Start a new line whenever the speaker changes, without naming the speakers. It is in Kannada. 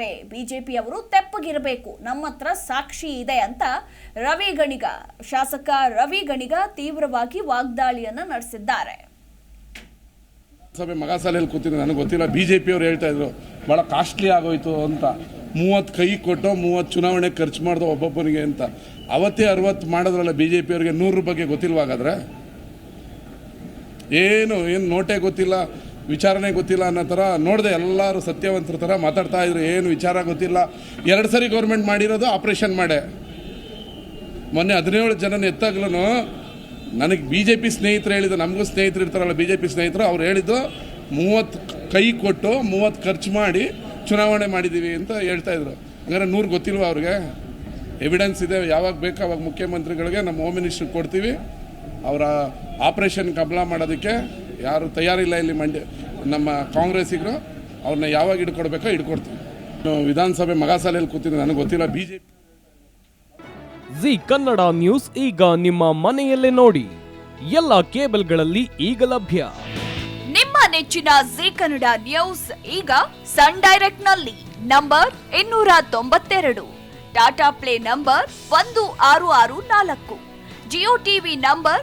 ಮಾಡಿದ್ದಾರೆ ಬಿಜೆಪಿಯವರು ತೆಪ್ಪಗಿರಬೇಕು, ನಮ್ಮ ಹತ್ರ ಸಾಕ್ಷಿ ಇದೆ ಅಂತ ರವಿ ಗಣಿಗ, ಶಾಸಕ ರವಿ ಗಣಿಗ ತೀವ್ರವಾಗಿ ವಾಗ್ದಾಳಿಯನ್ನ ನಡೆಸಿದ್ದಾರೆ.
ಸಭೆ ಮಗಾಸಾಲೆಯಲ್ಲಿ ಕೂತಿದ್ದು ನನಗೆ ಗೊತ್ತಿಲ್ಲ ಬಿ ಜೆ ಪಿಯವ್ರು ಹೇಳ್ತಾ ಇದ್ರು ಭಾಳ ಕಾಸ್ಟ್ಲಿ ಆಗೋಯ್ತು ಅಂತ. ಮೂವತ್ತು ಕೈ ಕೊಟ್ಟು ಮೂವತ್ತು ಚುನಾವಣೆ ಖರ್ಚು ಮಾಡಿದ ಒಬ್ಬೊಬ್ಬನಿಗೆ ಅಂತ. ಅವತ್ತೇ ಅರವತ್ತು ಮಾಡಿದ್ರಲ್ಲ ಬಿ ಜೆ ಪಿಯವ್ರಿಗೆ ನೂರು ಬಗ್ಗೆ ಗೊತ್ತಿಲ್ವಾಗಾದ್ರೆ? ಏನು ಏನು ನೋಟೇ ಗೊತ್ತಿಲ್ಲ. ವಿಚಾರನೆ ಗೊತ್ತಿಲ್ಲ ಅನ್ನೋ ಥರ ನೋಡಿದೆ ಎಲ್ಲರೂ ಸತ್ಯವಂತರ ಥರ ಮಾತಾಡ್ತಾ ಇದ್ರು. ಏನು ವಿಚಾರ ಗೊತ್ತಿಲ್ಲ. ಎರಡು ಸರಿ ಗೌರ್ಮೆಂಟ್ ಮಾಡಿರೋದು ಆಪ್ರೇಷನ್ ಮಾಡೆ. ಮೊನ್ನೆ ಹದಿನೇಳು ಜನನ ಎತ್ತಾಗ್ಲೂ ನನಗೆ ಬಿ ಜೆ ಪಿ ಸ್ನೇಹಿತರು ಹೇಳಿದ್ದು ನಮಗೂ ಸ್ನೇಹಿತರು ಇರ್ತಾರಲ್ಲ ಬಿ ಜೆ ಪಿ ಸ್ನೇಹಿತರು, ಅವ್ರು ಹೇಳಿದ್ದು ಮೂವತ್ತು ಕೈ ಕೊಟ್ಟು ಮೂವತ್ತು ಖರ್ಚು ಮಾಡಿ ಚುನಾವಣೆ ಮಾಡಿದ್ದೀವಿ ಅಂತ ಹೇಳ್ತಾ ಇದ್ರು. ಹಂಗಾರೆ ನೂರು ಗೊತ್ತಿಲ್ವ ಅವ್ರಿಗೆ? ಎವಿಡೆನ್ಸ್ ಇದೆ. ಯಾವಾಗ ಬೇಕು ಅವಾಗ ಮುಖ್ಯಮಂತ್ರಿಗಳಿಗೆ ನಮ್ಮ ಹೋಮ್ ಮಿನಿಸ್ಟ್ರಿಗೆ ಕೊಡ್ತೀವಿ. ಅವರ ಆಪ್ರೇಷನ್ ಕಬಲ ಮಾಡೋದಕ್ಕೆ ಯಾರು ತಯಾರಿಲ್ಲ ಇಲ್ಲಿ ಮಂಡ್ಯ ನಮ್ಮ ಕಾಂಗ್ರೆಸ್ಸಿಗರು ಅವ್ರನ್ನ ಯಾವಾಗ ಹಿಡ್ಕೊಡ್ಬೇಕೋ ಹಿಡ್ಕೊಡ್ತೀವಿ. ವಿಧಾನಸಭೆ ಮಗಾಸಾಲೆಯಲ್ಲಿ ಕೂತಿದ್ದು ನನಗೆ ಗೊತ್ತಿಲ್ಲ B J P
Zee Kannada news ಈಗ ನಿಮ್ಮ ಮನೆಯಲ್ಲೇ ನೋಡಿ. ಎಲ್ಲ ಕೇಬಲ್ಗಳಲ್ಲಿ ಈಗ ಲಭ್ಯ.
ನಿಮ್ಮ ನೆಚ್ಚಿನ ಜಿ ಕನ್ನಡ ನ್ಯೂಸ್ ಈಗ ಸನ್ ಡೈರೆಕ್ಟ್ನಲ್ಲಿ ನಂಬರ್ ಇನ್ನೂರ ತೊಂಬತ್ತೆರಡು. ಟಾಟಾ ಪ್ಲೇ ನಂಬರ್ ಒಂದು ಆರು ಆರು ನಾಲ್ಕು. Jio TV number